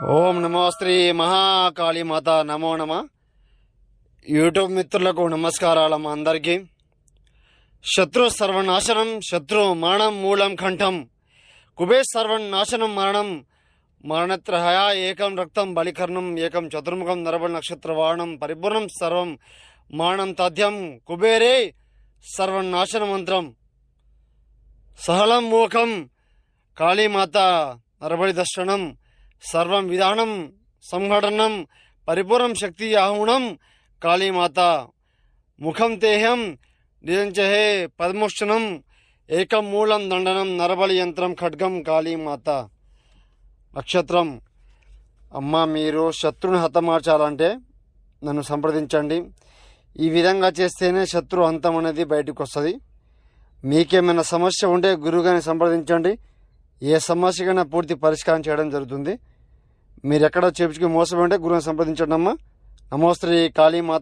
ఓం నమో శ్రీ మహాకాళీ మాత నమో నమ. యూట్యూబ్ మిత్రులకు నమస్కారాలు మా అందరికీ. శత్రు సర్వనాశనం శత్రు మరణం మూలం కంఠం. కుబేర్ సర్వనాశనం మరణం మరణత్రహయ ఏకం రక్తం బలికర్ణం ఏకం చతుర్ముఖం నరబల నక్షత్ర నక్షత్రవాణం పరిపూర్ణం సర్వం మరణం తథ్యం. కుబేరే సర్వనాశన మంత్రం. సహలం మూఖం కాళీమాత నరబలి దర్శనం. సర్వం విధానం సంఘటనం పరిపూర్ణం శక్తి ఆహుణం కాళీమాత ముఖం తేహం నిజంచహే పద్మోక్షణం ఏకం మూలం దండనం నరబలి యంత్రం ఖడ్గం కాళీమాత నక్షత్రం. అమ్మ మీరు శత్రుని హతమార్చాలంటే నన్ను సంప్రదించండి. ఈ విధంగా చేస్తేనే శత్రు అంతం అనేది బయటకు వస్తుంది. మీకేమైనా సమస్య ఉంటే గురువుగారిని సంప్రదించండి. ఏ సమస్యకైనా పూర్తి పరిష్కారం చేయడం జరుగుతుంది. మీరు ఎక్కడో చేపించుకుని మోసమే ఉంటే గురువుని సంప్రదించండి అమ్మా నమోశ్రీ కాళీమాత